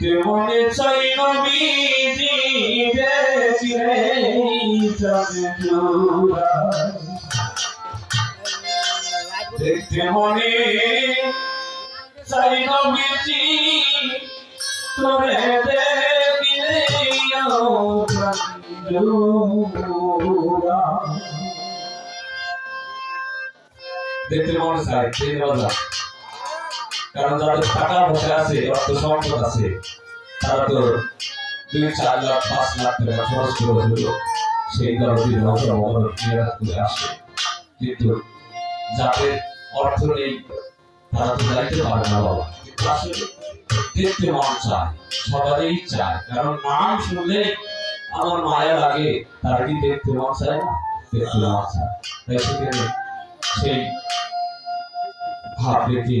দেখতে মনে চাই নবীজি দেখলে দেখতে মনে চাই নবীজি তোরে দেখলে দেখতে মনে চাই কারণ যাদের টাকা পয়সা আছে অর্থ সম্পদ আছে। তারা তো দুই, চার লাখ, পাঁচ লাখ টাকা খরচ করে হলো সেই কারণে করে আসে। কিন্তু যাদের অর্থ নেই, তারা তো যাইতে পারে না বাবা। দেখতে মন চায়, সবারই চায়। কারণ নাম শুনলে আমার মায়া লাগে তারা কি দেখতে মন চায় না? দেখতে মন চায়। তাই সেখানে সেই ভাব রেখে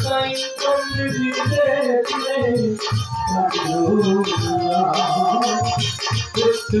চাই কমলি দিতে দিতে দেখতে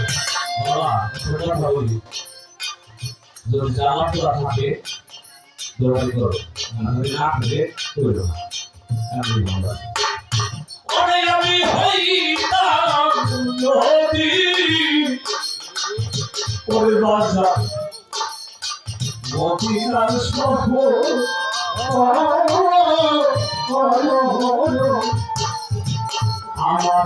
উপর বসত করবি বংশ যদি জামা তোলা থাকে দৌড়াই করো। যদি না থাকে করো শহর আমার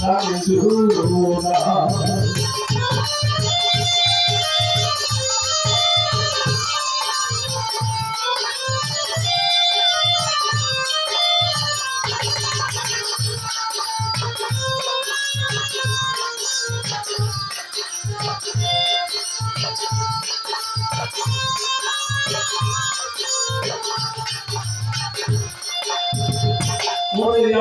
দিতে তোমার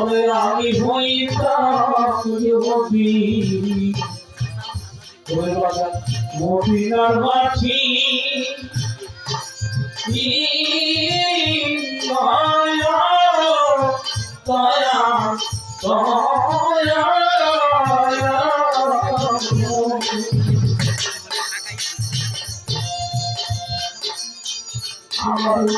ওরে আমি হইতাম মদিনার মাছি মায়া দয়া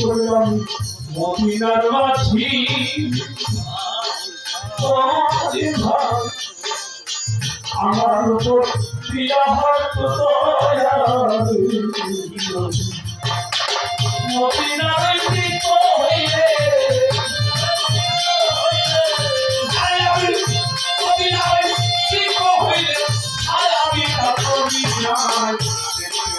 ওরে আমি মদিনার মাঝি আমার উপর প্রিয়া হাত দয়া মদিনার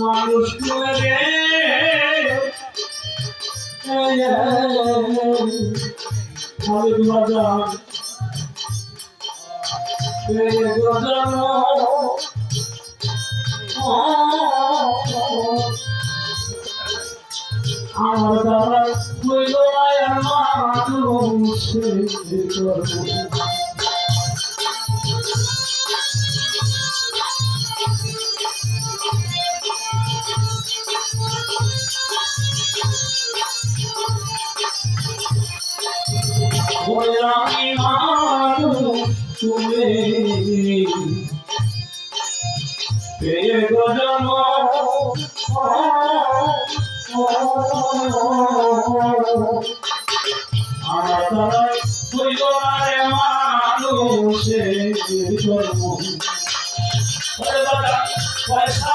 মানুষ করে আমার দ্বারা হইল মানুষ আমি মানুষ তুমি পেয়ে গজম আমার দ্বারা হইল আরে মানুষে জন্ম পয়সা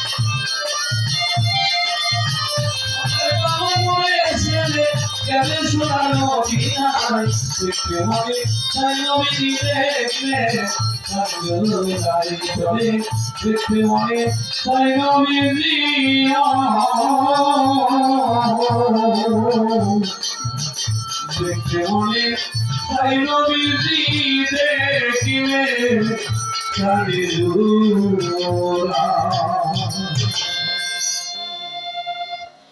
কাজু ভাই আরে দেখতে হবে আরে নবী দেখলে কাজু ভাই আপনি জানো নূরের ছেলে দেখতে কালিলুরা